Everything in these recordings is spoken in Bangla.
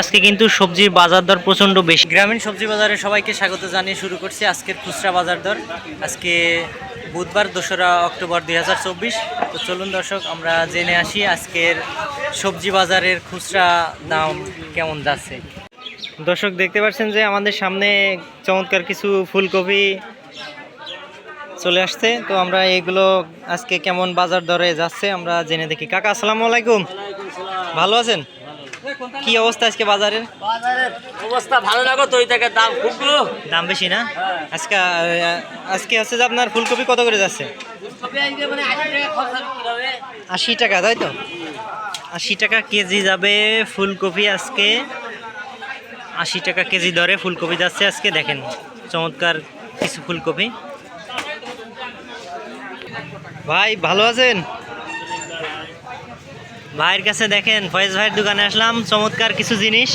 আজকে কিন্তু সবজির বাজার দর প্রচণ্ড বেশি। গ্রামীণ সবজি বাজারে সবাইকে স্বাগত জানিয়ে শুরু করছি আজকের খুচরা বাজার দর। আজকে বুধবার দোসরা অক্টোবর দুই হাজার চব্বিশ। তো চলুন দর্শক আমরা জেনে আসি আজকের সবজি বাজারের খুচরা দাম কেমন যাচ্ছে। দর্শক দেখতে পাচ্ছেন যে আমাদের সামনে চমৎকার কিছু ফুলকপি চলে আসছে। তো আমরা এগুলো আজকে কেমন বাজার দরে যাচ্ছে আমরা জেনে দেখি। কাকা আসসালামু আলাইকুম। ভালো আছেন? কি অবস্থা আজকে বাজারের? অবস্থা ভালো লাগো তো দাম খুব দাম বেশি না? আজকে আজকে হচ্ছে যে আপনার ফুলকপি কত করে যাচ্ছে? মানে আশি টাকা তাই তো? আশি টাকা কেজি যাবে ফুলকপি আজকে। আশি টাকা কেজি দরে ফুলকপি যাচ্ছে আজকে দেখেন। চমৎকার কিছু ফুলকপি। ভাই, ভালো আছেন? ভাইয়ের কাছে দেখেন, ফয়েজ ভাইয়ের দোকানে আসলাম, চমৎকার কিছু জিনিস।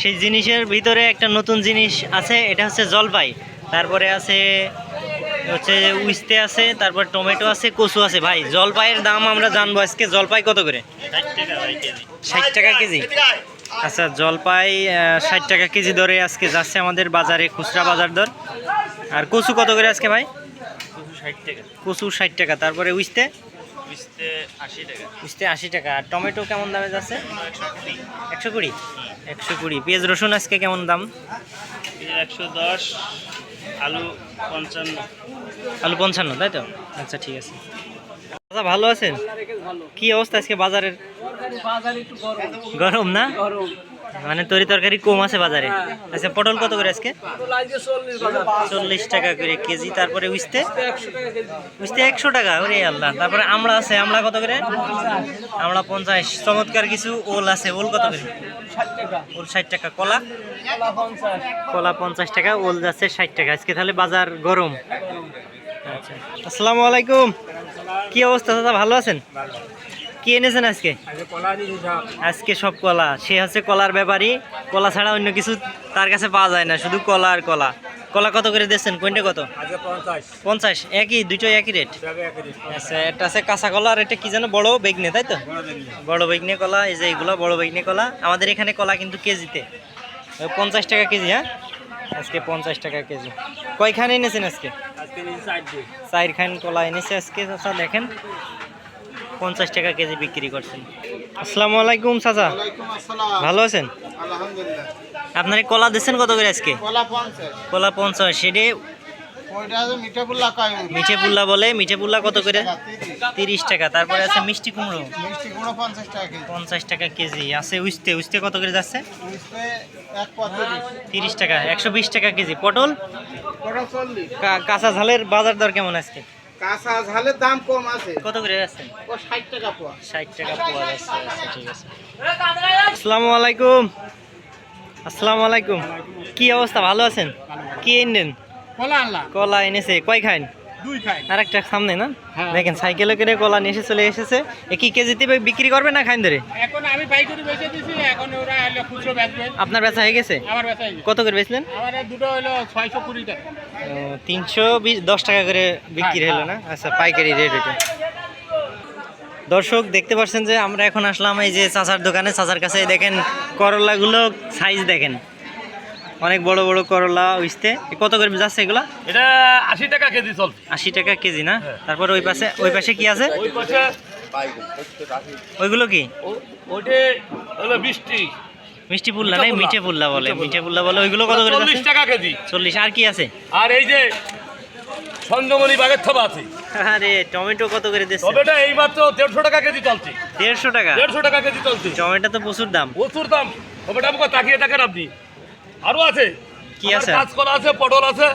সেই জিনিসের ভিতরে একটা নতুন জিনিস আছে, এটা হচ্ছে জলপাই। তারপরে আছে, হচ্ছে উইস্তে আছে, তারপর টমেটো আছে, কচু আছে। ভাই, জলপাইয়ের দাম আমরা জানব আজকে, জলপাই কত করে? ষাট টাকা কেজি। আচ্ছা জলপাই ষাট টাকা কেজি দরে আজকে যাচ্ছে আমাদের বাজারে, খুচরা বাজার দর। আর কচু কত করে আজকে ভাই? কচু ষাট টাকা। তারপরে উইস্তে? উইস্তে আশি টাকা। আর টমেটো কেমন দামে যাচ্ছে? একশো কুড়ি। একশো কুড়ি? পেঁয়াজ রসুন আজকে কেমন দাম? একশো দশ আলু পঞ্চান্ন। আলু পঞ্চান্ন তাই তো? আচ্ছা ঠিক আছে। দাদা ভালো আছেন? কি অবস্থা আজকে বাজারের? গরম। না? মানে তরি তরকারি কম আছে বাজারে। আচ্ছা পটল কত করে আজকে? চল্লিশ টাকা করে কেজি, তারপরে উইস্তে উইস্তে একশো টাকা, ওরে আল্লাহ। তারপরে আমড়া আছে, আমড়া কত করে? আমড়া পঞ্চাশ। চমৎকার কিছু ওল আছে, ওল কত করে? ওল ষাট টাকা। কলা? কলা পঞ্চাশ টাকা, ওল যাচ্ছে ষাট টাকা। আজকে তাহলে বাজার গরম। আচ্ছা আসসালামু আলাইকুম। কি অবস্থা দাদা ভালো আছেন? কি এনেছেন আজকে? আজকে সব কলা। সে হচ্ছে কলার ব্যাপারী। কলা ছাড়া অন্য কিছু তার কাছে পাওয়া যায় না শুধু কলা আর কলা। কলা কত করে দিচ্ছেন কোনটা কত? পঞ্চাশ। একই? দুটো একই রেট আচ্ছা এটা আছে কাঁচা কলা আর এটা কি যেন বড় বেগনে তাই তো? বড় বেগনে। কলা এই যে এইগুলো বড় বেগনে কলা। আমাদের এখানে কলা কিন্তু কেজিতে। পঞ্চাশ টাকা কেজি হ্যাঁ? আজকে পঞ্চাশ টাকা কেজি। কয়খানে এনেছেন আজকে? চার খান কলা এনেছে আজকে চাচা দেখেন। পঞ্চাশ টাকা কেজি বিক্রি করছেন। আসসালামু আলাইকুম চাচা। ভালো আছেন? আপনার কলা দিচ্ছেন কত করে আজকে? কলা পঞ্চাশ। সেটি মিঠা? পুল্লা বলে মিঠে পুল্লা কত করে? তিরিশ। টাকা তারপরে আছে মিষ্টি কুমড়ো। পঞ্চাশ টাকা কেজি। আছে উস্তে উস্তে কত করে যাচ্ছে? তিরিশ টাকা একশো বিশ টাকা কেজি। পটল? কাঁচা ঝালের বাজার দর কেমন আজকে? কাঁচা ঝালের দাম কম আছে। কত করে আছে ও ষাট টাকা পোয়া। ষাট টাকা পোয়া আছে আচ্ছা ঠিক আছে। আসসালামু আলাইকুম। আসসালামু আলাইকুম। কি অবস্থা? ভালো আছেন? কি এনেন? কলা আনলা কলা এনেছে। কয় খান আর একটা সামনে না? হ্যাঁ। দেখেন সাইকেলে করে কলা নিয়ে এসে চলে এসেছে। এ কি কেজিতে বিক্রি করবে না খাইন ধরে এখন আমি পাইকারি বেচে দিছি এখন ওরা এলে খুচরো বেচবে। আপনার বেচা হয়ে গেছে? আমার বেচাই কত করে বেচলেন? আমার দুটো হলো ছয়শো কুড়ি টাকা। তিনশো বিশ দশ টাকা করে বিক্রি হলো না? আচ্ছা পাইকারি রেট এটা। দর্শক দেখতে পাচ্ছেন যে আমরা এখন আসলাম এই যে চাচার দোকানে। চাচার কাছে দেখেন করলাগুলো সাইজ দেখেন। অনেক বড় বড় করলা উইসতে। কত করে যাচ্ছে এগুলো? এটা আশি টাকা কেজি চলছে। আশি টাকা কেজি না? তারপর ওই পাশে ওই পাশে কি আছে? ওই পাশে ওইগুলো কি? বৃষ্টি মিষ্টি। পুল্লা নাই মিঠে পুল্লা বলে। মিঠে পুল্লা বলে ওইগুলো কত করে চল্লিশ টাকা কেজি। চল্লিশ। আর কি আছে? আর এই যে সঞ্জমণি বাগের থবা আছে। আরে টমেটো কত করে দিচ্ছে? টমেটো এই মাত্র দেড়শো টাকা কেজি চলছে। দেড়শো টাকা? দেড়শো টাকা কেজি চলছে। টমেটো তো প্রচুর দাম। প্রচুর দাম। তবেটা আমাকে তাকিয়ে দেখেন আপনি। আরও আছে। কি আছে? কাঁচকলা আছে পটল আছে।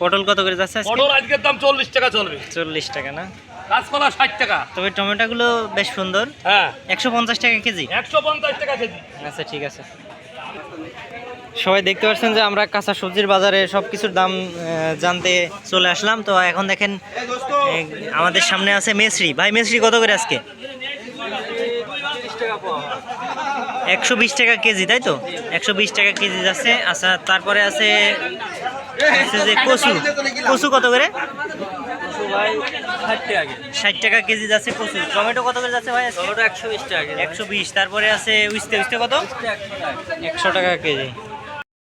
পটল কত করে যাচ্ছে পটল আজকের দাম চল্লিশ টাকা চলবে। চল্লিশ টাকা না? কাঁচকলা ষাট টাকা। তবে টমেটোগুলো বেশ সুন্দর। হ্যাঁ। একশো পঞ্চাশ টাকা কেজি? একশো পঞ্চাশ টাকা কেজি। আচ্ছা ঠিক আছে। সবাই দেখতে পাচ্ছেন যে আমরা কাঁচা সবজির বাজারে সব কিছুর দাম জানতে চলে আসলাম। তো এখন দেখেন আমাদের সামনে আছে মেসরি। ভাই মেসরি কত করে আজকে? একশো বিশ টাকা কেজি তাই তো? একশো বিশ টাকা কেজি যাচ্ছে। আচ্ছা তারপরে আছে যে কচু। কচু কত করে? ষাট টাকা কেজি যাচ্ছে কচু। টমেটো কত করে যাচ্ছে ভাই টমেটো একশো বিশ টাকা একশো বিশ। তারপরে আছে উইস্তে উইস্তে কত? একশো টাকা কেজি।